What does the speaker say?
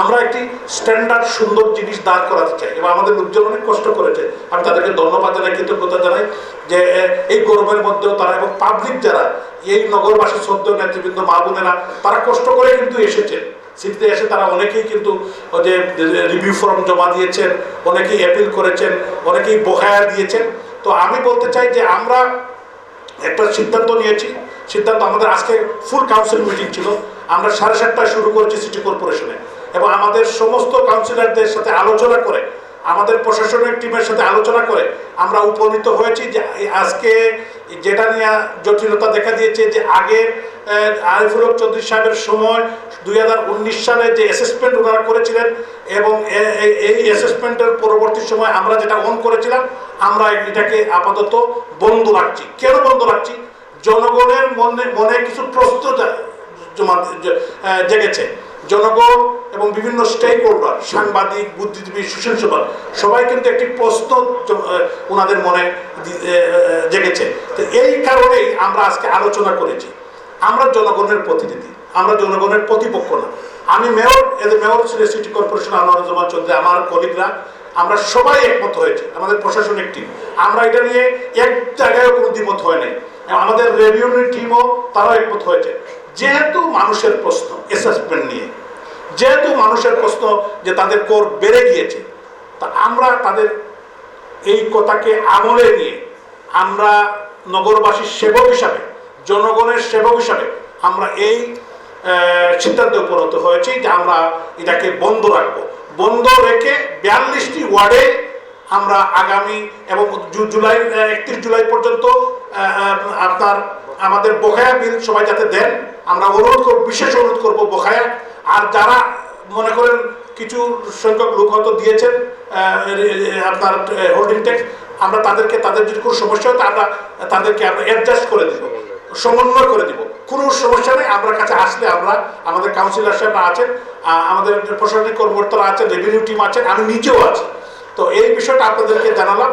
আমরা একটি স্ট্যান্ডার্ড সুন্দর জিনিস দাঁড় করাতে চাই এবং আমাদের লোকজন অনেক কষ্ট করেছে। আমি তাদেরকে ধন্যবাদ জানাই, কৃতজ্ঞতা জানাই যে, এই গরমের মধ্যেও তারা এবং পাবলিক যারা, এই নগরবাসী সদ্য নেতৃবৃন্দ, মা বোনেরা, তারা কষ্ট করে কিন্তু এসেছে সিটিতে এসে তারা অনেকেই কিন্তু যে রিভিউ ফর্ম জমা দিয়েছেন, অনেকেই অ্যাপিল করেছেন, অনেকেই বকায়া দিয়েছেন। তো আমি বলতে চাই যে, আমরা একটা সিদ্ধান্ত নিয়েছি। সিদ্ধান্ত আমাদের আজকে ফুল কাউন্সিল মিটিং ছিল। আমরা সাড়ে সাতটায় শুরু করেছি সিটি কর্পোরেশনে এবং আমাদের সমস্ত কাউন্সিলরদের সাথে আলোচনা করে, আমাদের প্রশাসনিক টিমের সাথে আলোচনা করে আমরা উপনীত হয়েছি যে আজকে যেটা নিয়ে জটিলতা দেখা দিয়েছে যে আগে আরিফুল হক চৌধুরী সাহেবের সময় দুই হাজার উনিশ সালে যে অ্যাসেসমেন্ট ওনারা করেছিলেন এবং এই অ্যাসেসমেন্টের পরবর্তী সময় আমরা যেটা অন করেছিলাম, আমরা এটাকে আপাতত বন্ধ রাখছি। কেন বন্ধ রাখছি? জনগণের মনে মনে কিছু জা- জমা জেগেছে। জনগণ এবং বিভিন্ন স্টেক হোল্ডার সাংবাদিক, বুদ্ধিজীবী সুশীল সভা সবাই কিন্তু একটি প্রশ্ন ওনাদের মনে জেগেছে। তো এই কারণেই আমরা আজকে আলোচনা করেছি। আমরা জনগণের প্রতিনিধি, আমরা জনগণের প্রতিপক্ষ না। আমি মেয়র, এদের mayor city corporation Anwaruzzaman Chowdhury, আমার কলিগরা আমরা সবাই একমত হয়েছে, আমাদের প্রশাসনিক টিম আমরা এটা নিয়ে এক জায়গায় কোনো দ্বিমত হয় নাই। আমাদের রেভিনিউ টিমও তারাও একমত হয়েছে। যেহেতু মানুষের প্রশ্ন অ্যাসেসমেন্ট নিয়ে, যেহেতু মানুষের প্রশ্ন যে তাদের কর বেড়ে গিয়েছে, তা আমরা তাদের এই কথাকে আমলে নিয়ে আমরা নগরবাসীর সেবক হিসাবে, জনগণের সেবক হিসাবে আমরা এই সিদ্ধান্তে উপনীত হয়েছি যে আমরা এটাকে বন্ধ রাখব। বন্ধ রেখে বিয়াল্লিশটি ওয়ার্ডে আমরা আগামী এবং জুলাই একত্রিশ জুলাই পর্যন্ত আপনার আমাদের বকেয়া বিল সবাই যাতে দেন, আমরা অনুরোধ করব, বিশেষ অনুরোধ করব বকেয়া আর যারা মনে করেন কিছু সংখ্যক লোক হয়তো দিয়েছেন আপনার হোল্ডিং ট্যাক্স আমরা তাদেরকে, তাদের যদি কোনো সমস্যা হয় আমরা তাদেরকে আমরা অ্যাডজাস্ট করে দিব। সমন্বয় করে দিব। কোনো সমস্যা নেই আমরা কাছে আসলে আমরা, আমাদের কাউন্সিলর সাহেব আছেন আমাদের প্রশাসনিক কর্মকর্তারা আছেন রেভিনিউ টিম আছেন, আমি নিজেও আছি। তো এই বিষয়টা আপনাদেরকে জানালাম।